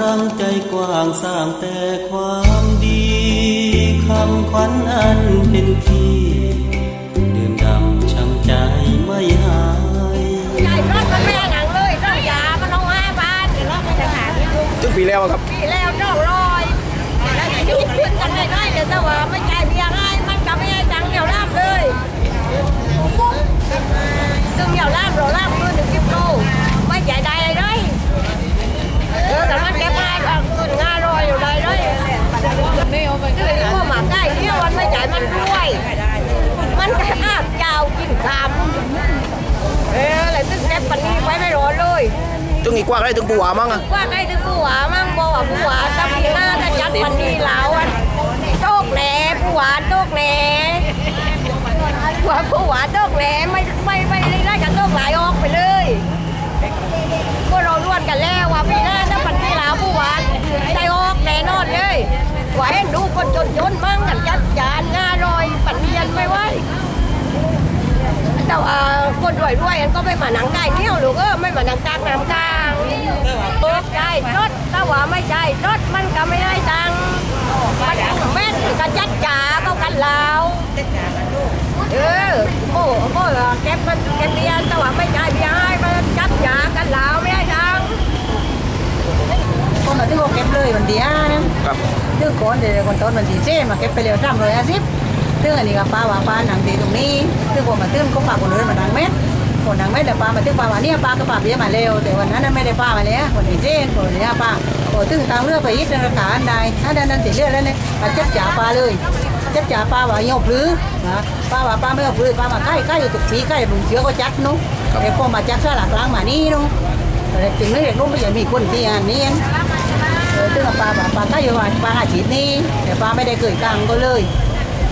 รังใจกว้างสร้างแต่ความดีคำขวัญอันเป็นที่ดื่มดำช้ำใจไม่หายยายรถมันไม่ให้หนังเลยต้องยามันต้องห้าบาทเดี๋ยวรถมันจะหาที่ดูถึงปีแล้วครับ ปีแล้วต้องรอยแล้วจะยืดขึ้นกันได้ได้เดี๋ยวแต่ว่าไม่จ่ายเบี้ยให้มันก็ไม่ให้ตังค์เดี๋ยวล่ามเลยซึ่งเดี๋ยวล่ามเราล่ามมือหนึ่งกิโลไม่จ่ายได้เลยเออแต่มันแก้ผ้าก็ขึ้นงารอยอยู่เลยเลยไม่เอาไปเลยพวกหมาใกล้เนี่ยมันไม่จ่ายมันด้วย มันก็อาบยาวกินคำเอออะไรตึ้งแนบปันนี้ไว้ไม่รอเลย ถึ งอีกกว่าได้ถึงปูหวามั้งอะว่าใครถึงผู้หวามั่งบอกว่าผู้หวาจะมีหน้าจะจัดวันนี้แล้วอะโตกแหล่ผู้หวาโตกแหล่ว่าผู้หวาโตกแหล่ไม่ไม่ไม่ได้จะโตกหลายออกไปเลยก็เราล้วนกันแล้วว่าปีหน้าถ้าปันนี้แล้วผู้หวาได้ออกแน่นอนเลยว่าให้ดูคนจนจนๆมั่งกันจัดจานงานรอยปันเนียนไม่ไหว แต่ว่า คนรวยรวยๆอันก็ไม่มาหนังได้เนี่ยหรือก็ไม่มาหนังกลางน้ำกลางเปิดได้รถแต่ว่าไม่ใช่รถมันก็ไม่ได้ตังค์มันแม่นก็จัดจ่าก็กันลาวเออโอ้โอ้เก็บมันเก็บเบียร์แต่ว่าไม่ใช่เบียร์ให้มันจัดจ่ากันลาวไม่ได้ตังค์ก็มาถึงก็เก็บเลยวันที่ห้านะครับถึงก่อนเดี๋ยวคนต้นวันที่เจ็ดมาเก็บไปเร็วสามร้อยห้าสิบถึงอันนี้ก็ป้าว่าป้าหนังตีตรงนี้ถึงผมมาถึงก็ป้าคนเดินมาดังเม็ด คนดังเม็ดแต่ป้ามาถึงป้าว่าเนี่ยป้าก็ป้าเบี้ยมาเร็วแต่วันนั้นไม่ได้ป้ามาแล้วคนที่เจ็ดคนนี้ป้าพอถึงทางเรือไปอีกราคาอันใดอันนั้นติดเรือแล้วเนี่ยมาจับจ่าป้าเลยจับจ่าป้าว่าโยบหรือนะป้าว่าป้าไม่เอาหรือป้ามาใกล้ใกล้อยู่ตุกปีใกล้บุญเชื้อก็จัดนู้แต่พอมาจัดสลักล้างมานี่นู้ถึงนี่เด็กนู้นไม่ใช่มีคนที่อันนี้ตึ้งปลาปลาปลาก็อยู่ว่าปลาหาชีดนี่แต่ปลาไม่ได้เกิดกลางก็เลย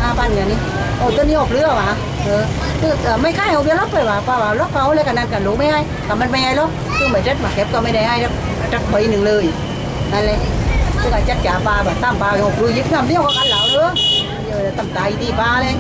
ห้าพันเงินนี่โอ้ต้นนี้ออกเรือวะเออคือไม่ค่ายเอาเรือล็อกไปว่ะปลาว่าล็อกเขาเลยกันนั่นกันรู้ไม่ให้แต่มันไม่ให้ล็อกคือไม่เจ็ดมาเก็บก็ไม่ได้ให้จักใบหนึ่งเลยนั่นเลยคือการจัดจ่าปลาแบบตั้มปลาออกเรือยึดน้ำเดียวก็กันเหล่าเรือเอตั้มตายที่ปลาเลย